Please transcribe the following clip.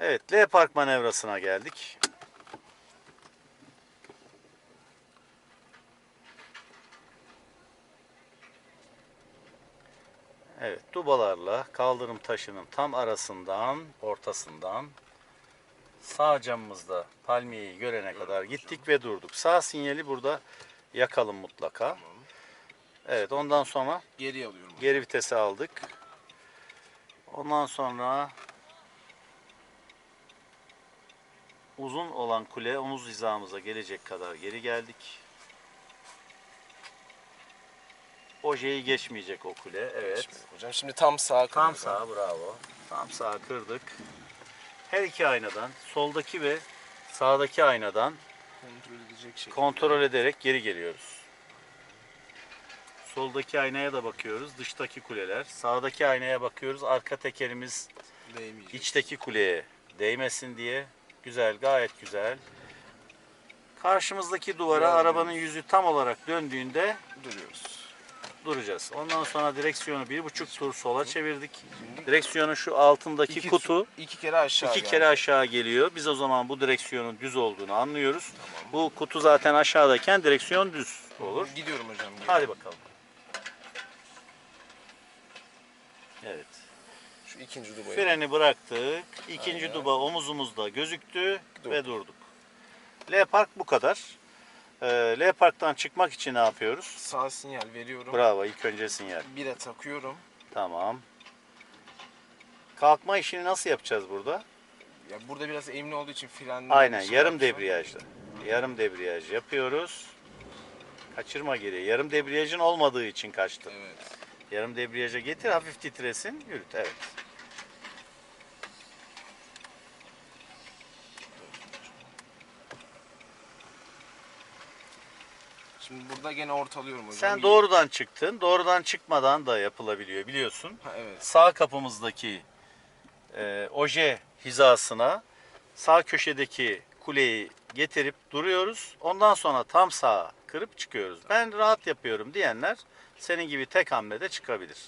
Evet L park manevrasına geldik. Evet dubalarla kaldırım taşının tam arasından ortasından sağ camımızda palmiyeyi görene kadar gittik ve durduk. Sağ sinyali burada yakalım mutlaka. Evet ondan sonra Geri alıyorum. Geri vitese aldık. Ondan sonra uzun olan kule omuz hizamıza gelecek kadar geri geldik. Ojeyi geçmeyecek o kule. Evet. Hocam şimdi tam sağa Tam kırıyorum. sağ bravo. Tam sağ kırdık. Her iki aynadan soldaki ve sağdaki aynadan Kontrol edecek şekilde. kontrol ederek geri geliyoruz. Soldaki aynaya da bakıyoruz. Dıştaki kuleler. Sağdaki aynaya bakıyoruz. Arka tekerimiz Değmeyecek. içteki kuleye değmesin diye. Güzel, gayet güzel. Karşımızdaki duvara Bravo. arabanın yüzü tam olarak döndüğünde Duruyoruz. duracağız. Ondan sonra direksiyonu bir buçuk tur sola çevirdik. Direksiyonun şu altındaki İki- kutu iki kere aşağı iki geldi. kere aşağı geliyor. Biz o zaman bu direksiyonun düz olduğunu anlıyoruz. Bu kutu zaten aşağıdayken direksiyon düz olur. Gidiyorum hocam. Hadi bakalım. Evet. İkinci dubayı. Freni bıraktık. İkinci Aynen. duba omuzumuzda gözüktü ve Durduk. L park bu kadar. Ee, L parktan çıkmak için ne yapıyoruz? Sağ sinyal veriyorum. Bravo ilk önce sinyal. Bire takıyorum. Tamam. Kalkma işini nasıl yapacağız burada? Ya burada biraz eğimli olduğu için frenle Aynen yarım debriyajla. Yarım debriyaj yapıyoruz. Kaçırma geri. Yarım debriyajın olmadığı için kaçtı. Evet. Yarım debriyaja getir hafif titresin. Yürüt evet. Şimdi burada gene ortalıyorum hocam. Sen doğrudan çıktın. Doğrudan çıkmadan da yapılabiliyor biliyorsun. Ha, evet. Sağ kapımızdaki e, oje hizasına sağ köşedeki kuleyi getirip duruyoruz. Ondan sonra tam sağa kırıp çıkıyoruz. Ben rahat yapıyorum diyenler senin gibi tek hamlede çıkabilir.